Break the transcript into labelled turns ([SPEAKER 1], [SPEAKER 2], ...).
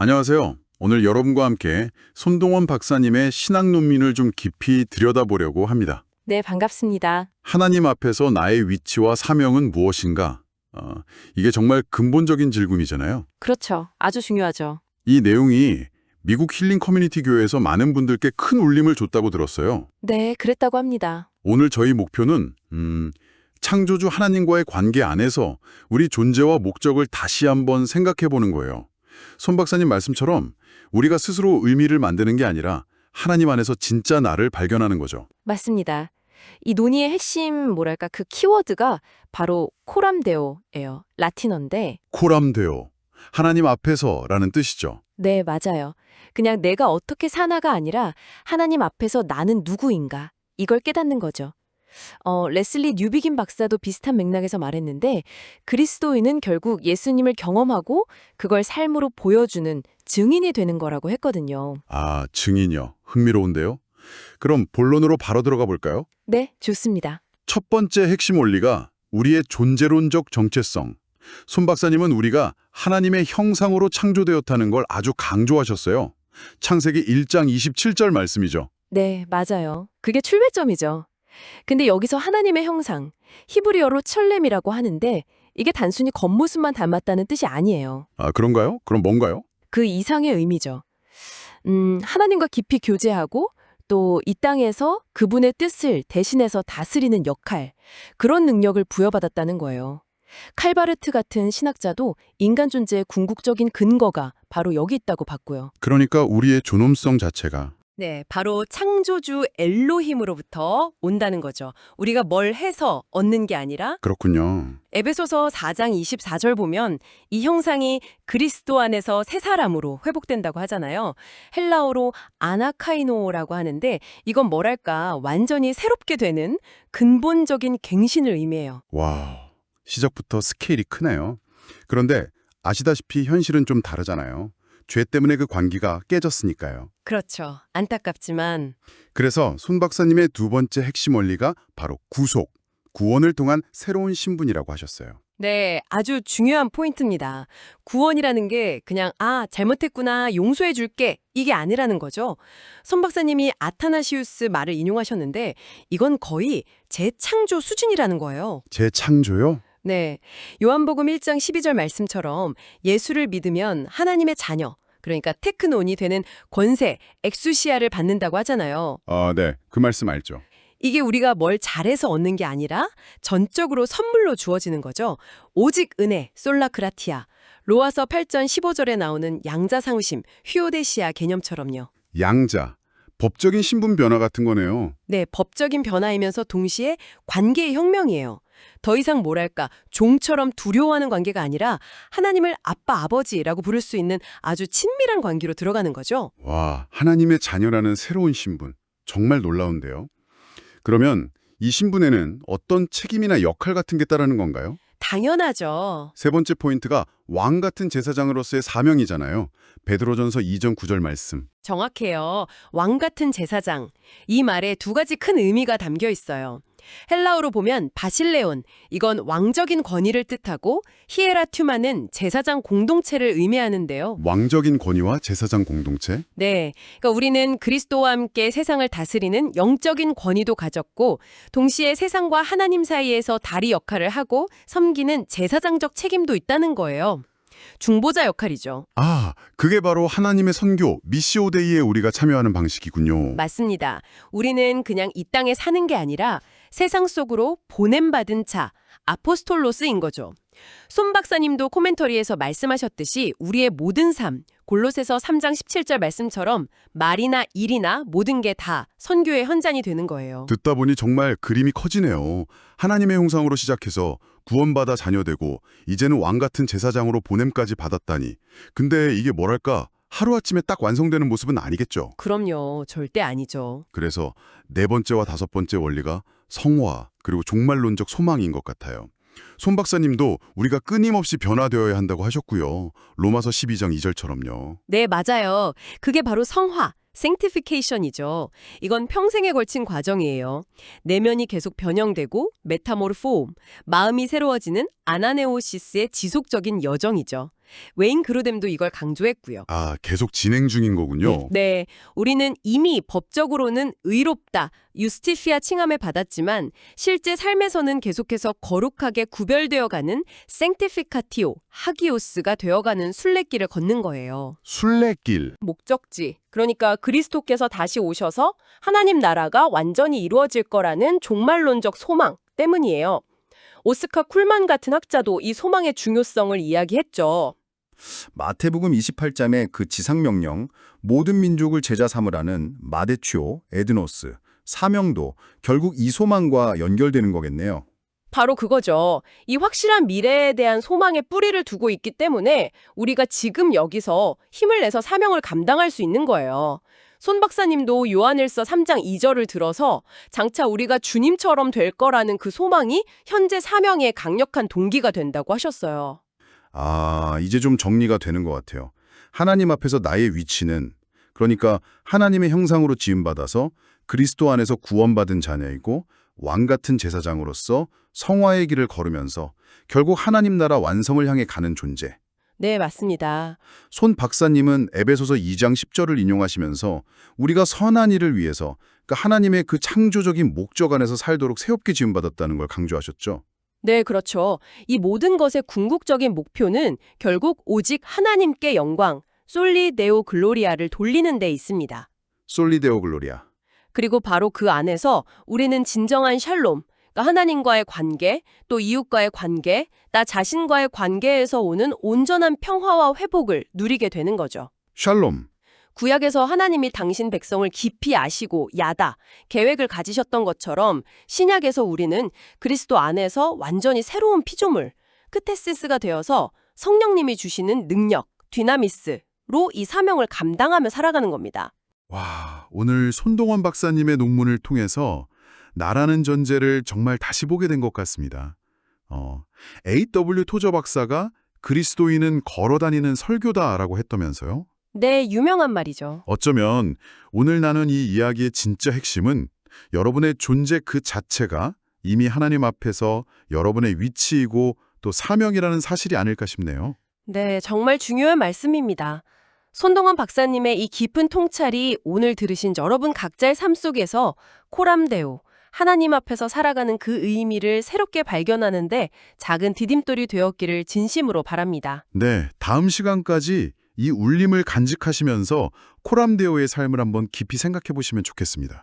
[SPEAKER 1] 안녕하세요. 오늘 여러분과 함께 손동원 박사님의 신학 논문을 좀 깊이 들여다보려고 합니다.
[SPEAKER 2] 네, 반갑습니다.
[SPEAKER 1] 하나님 앞에서 나의 위치와 사명은 무엇인가? 어, 이게 정말 근본적인 질문이잖아요.
[SPEAKER 2] 그렇죠. 아주 중요하죠.
[SPEAKER 1] 이 내용이 미국 힐링 커뮤니티 교회에서 많은 분들께 큰 울림을 줬다고 들었어요.
[SPEAKER 2] 네, 그랬다고 합니다.
[SPEAKER 1] 오늘 저희 목표는 음, 창조주 하나님과의 관계 안에서 우리 존재와 목적을 다시 한번 생각해 보는 거예요. 손 박사님 말씀처럼 우리가 스스로 의미를 만드는 게 아니라 하나님 안에서 진짜 나를 발견하는 거죠.
[SPEAKER 2] 맞습니다. 이 논의의 핵심 뭐랄까 그 키워드가 바로 코람데오예요. 라틴어인데
[SPEAKER 1] 코람데오, 하나님 앞에서라는 뜻이죠.
[SPEAKER 2] 네, 맞아요. 그냥 내가 어떻게 사나가 아니라 하나님 앞에서 나는 누구인가 이걸 깨닫는 거죠. 어, 레슬리 뉴비긴 박사도 비슷한 맥락에서 말했는데 그리스도인은 결국 예수님을 경험하고 그걸 삶으로 보여주는 증인이 되는 거라고 했거든요.
[SPEAKER 1] 아, 증인이요. 흥미로운데요. 그럼 본론으로 바로 들어가 볼까요?
[SPEAKER 2] 네, 좋습니다.
[SPEAKER 1] 첫 번째 핵심 원리가 우리의 존재론적 정체성. 손 박사님은 우리가 하나님의 형상으로 창조되었다는 걸 아주 강조하셨어요. 창세기 1장 27절 말씀이죠.
[SPEAKER 2] 네, 맞아요. 그게 출발점이죠. 근데 여기서 하나님의 형상, 히브리어로 철렘이라고 하는데 이게 단순히 겉모습만 닮았다는 뜻이 아니에요.
[SPEAKER 1] 아, 그런가요? 그럼 뭔가요?
[SPEAKER 2] 그 이상의 의미죠. 음, 하나님과 깊이 교제하고 또 이 땅에서 그분의 뜻을 대신해서 다스리는 역할, 그런 능력을 부여받았다는 거예요. 칼바르트 같은 신학자도 인간 존재의 궁극적인 근거가 바로 여기 있다고 봤고요.
[SPEAKER 1] 그러니까 우리의 존엄성 자체가
[SPEAKER 2] 네, 바로 창조주 엘로힘으로부터 온다는 거죠. 우리가 뭘 해서 얻는 게 아니라
[SPEAKER 1] 그렇군요.
[SPEAKER 2] 에베소서 4장 24절 보면 이 형상이 그리스도 안에서 새 사람으로 회복된다고 하잖아요. 헬라어로 아나카이노라고 하는데 이건 뭐랄까 완전히 새롭게 되는 근본적인 갱신을 의미해요.
[SPEAKER 1] 와, 시작부터 스케일이 크네요. 그런데 아시다시피 현실은 좀 다르잖아요. 죄 때문에 그 관계가 깨졌으니까요.
[SPEAKER 2] 그렇죠. 안타깝지만
[SPEAKER 1] 그래서 손 박사님의 두 번째 핵심 원리가 바로 구속, 구원을 통한 새로운 신분이라고 하셨어요.
[SPEAKER 2] 네, 아주 중요한 포인트입니다. 구원이라는 게 그냥 아, 잘못했구나, 용서해 줄게. 이게 아니라는 거죠. 선 박사님이 아타나시우스 말을 인용하셨는데 이건 거의 재창조 수준이라는 거예요.
[SPEAKER 1] 재창조요?
[SPEAKER 2] 네. 요한복음 1장 12절 말씀처럼 예수를 믿으면 하나님의 자녀, 그러니까 테크논이 되는 권세, 엑수시아를 받는다고 하잖아요.
[SPEAKER 1] 아, 네. 그 말씀 알죠.
[SPEAKER 2] 이게 우리가 뭘 잘해서 얻는 게 아니라 전적으로 선물로 주어지는 거죠. 오직 은혜, 솔라크라티아. 로아서 8전 15절에 나오는 양자상우심, 휴오데시아 개념처럼요.
[SPEAKER 1] 양자, 법적인 신분 변화 같은 거네요.
[SPEAKER 2] 네, 법적인 변화이면서 동시에 관계의 혁명이에요. 더 이상 뭐랄까 종처럼 두려워하는 관계가 아니라 하나님을 아빠 아버지라고 부를 수 있는 아주 친밀한 관계로 들어가는 거죠.
[SPEAKER 1] 와, 하나님의 자녀라는 새로운 신분. 정말 놀라운데요. 그러면 이 신분에는 어떤 책임이나 역할 같은 게 따르는 건가요?
[SPEAKER 2] 당연하죠.
[SPEAKER 1] 세 번째 포인트가 왕 같은 제사장으로서의 사명이잖아요. 베드로전서 2장 9절 말씀.
[SPEAKER 2] 정확해요. 왕 같은 제사장. 이 말에 두 가지 큰 의미가 담겨 있어요. 헬라어로 보면 바실레온, 이건 왕적인 권위를 뜻하고 히에라튜마는 제사장 공동체를 의미하는데요.
[SPEAKER 1] 왕적인 권위와 제사장 공동체.
[SPEAKER 2] 네, 그러니까 우리는 그리스도와 함께 세상을 다스리는 영적인 권위도 가졌고 동시에 세상과 하나님 사이에서 다리 역할을 하고 섬기는 제사장적 책임도 있다는 거예요. 중보자 역할이죠.
[SPEAKER 1] 아, 그게 바로 하나님의 선교, 미시오데이에 우리가 참여하는 방식이군요.
[SPEAKER 2] 맞습니다. 우리는 그냥 이 땅에 사는 게 아니라 세상 속으로 보냄받은 자, 아포스톨로스인 거죠. 손 박사님도 코멘터리에서 말씀하셨듯이 우리의 모든 삶, 골로새서 3장 17절 말씀처럼 말이나 일이나 모든 게 다 선교의 현장이 되는 거예요.
[SPEAKER 1] 듣다 보니 정말 그림이 커지네요. 하나님의 형상으로 시작해서 구원받아 자녀되고 이제는 왕 같은 제사장으로 보냄까지 받았다니. 근데 이게 뭐랄까 하루아침에 딱 완성되는 모습은 아니겠죠.
[SPEAKER 2] 그럼요. 절대 아니죠.
[SPEAKER 1] 그래서 네 번째와 다섯 번째 원리가 성화 그리고 종말론적 소망인 것 같아요. 손 박사님도 우리가 끊임없이 변화되어야 한다고 하셨고요. 로마서 12장 2절처럼요.
[SPEAKER 2] 네, 맞아요. 그게 바로 성화, sanctification이죠. 이건 평생에 걸친 과정이에요. 내면이 계속 변형되고 메타모르폼, 마음이 새로워지는 아나네오시스의 지속적인 여정이죠. 웨인 그루뎀도 이걸 강조했고요.
[SPEAKER 1] 아, 계속 진행 중인 거군요.
[SPEAKER 2] 네, 우리는 이미 법적으로는 의롭다, 유스티피아 칭함을 받았지만 실제 삶에서는 계속해서 거룩하게 구별되어가는 생티피카티오, 하기오스가 되어가는 순례길을 걷는 거예요.
[SPEAKER 1] 순례길.
[SPEAKER 2] 목적지, 그러니까 그리스도께서 다시 오셔서 하나님 나라가 완전히 이루어질 거라는 종말론적 소망 때문이에요. 오스카 쿨만 같은 학자도 이 소망의 중요성을 이야기했죠.
[SPEAKER 3] 마태복음 28장의 그 지상명령, 모든 민족을 제자 삼으라는 마데추오, 에드노스, 사명도 결국 이 소망과 연결되는 거겠네요.
[SPEAKER 2] 바로 그거죠. 이 확실한 미래에 대한 소망의 뿌리를 두고 있기 때문에 우리가 지금 여기서 힘을 내서 사명을 감당할 수 있는 거예요. 손 박사님도 요한일서 3장 2절을 들어서 장차 우리가 주님처럼 될 거라는 그 소망이 현재 사명의 강력한 동기가 된다고 하셨어요.
[SPEAKER 3] 아, 이제 좀 정리가 되는 것 같아요. 하나님 앞에서 나의 위치는 그러니까 하나님의 형상으로 지음받아서 그리스도 안에서 구원받은 자녀이고 왕 같은 제사장으로서 성화의 길을 걸으면서 결국 하나님 나라 완성을 향해 가는 존재.
[SPEAKER 2] 네, 맞습니다.
[SPEAKER 3] 손 박사님은 에베소서 2장 10절을 인용하시면서 우리가 선한 일을 위해서 그러니까 하나님의 그 창조적인 목적 안에서 살도록 새롭게 지음받았다는 걸 강조하셨죠.
[SPEAKER 2] 네, 그렇죠. 이 모든 것의 궁극적인 목표는 결국 오직 하나님께 영광, 솔리 데오 글로리아를 돌리는 데 있습니다.
[SPEAKER 3] 솔리데오 글로리아.
[SPEAKER 2] 그리고 바로 그 안에서 우리는 진정한 샬롬, 그러니까 하나님과의 관계, 또 이웃과의 관계, 나 자신과의 관계에서 오는 온전한 평화와 회복을 누리게 되는 거죠.
[SPEAKER 3] 샬롬.
[SPEAKER 2] 구약에서 하나님이 당신 백성을 깊이 아시고 야다, 계획을 가지셨던 것처럼 신약에서 우리는 그리스도 안에서 완전히 새로운 피조물, 크테시스가 되어서 성령님이 주시는 능력, 디나미스로 이 사명을 감당하며 살아가는 겁니다.
[SPEAKER 1] 와, 오늘 손동원 박사님의 논문을 통해서 나라는 존재를 정말 다시 보게 된 것 같습니다. 어, A.W. 토저 박사가 그리스도인은 걸어다니는 설교다라고 했다면서요?
[SPEAKER 2] 네, 유명한 말이죠.
[SPEAKER 1] 어쩌면 오늘 나눈 이 이야기의 진짜 핵심은 여러분의 존재 그 자체가 이미 하나님 앞에서 여러분의 위치이고 또 사명이라는 사실이 아닐까 싶네요.
[SPEAKER 2] 네, 정말 중요한 말씀입니다. 손동원 박사님의 이 깊은 통찰이 오늘 들으신 여러분 각자의 삶 속에서 코람데오, 하나님 앞에서 살아가는 그 의미를 새롭게 발견하는데 작은 디딤돌이 되었기를 진심으로 바랍니다.
[SPEAKER 1] 네, 다음 시간까지 이 울림을 간직하시면서 코람데오의 삶을 한번 깊이 생각해 보시면 좋겠습니다.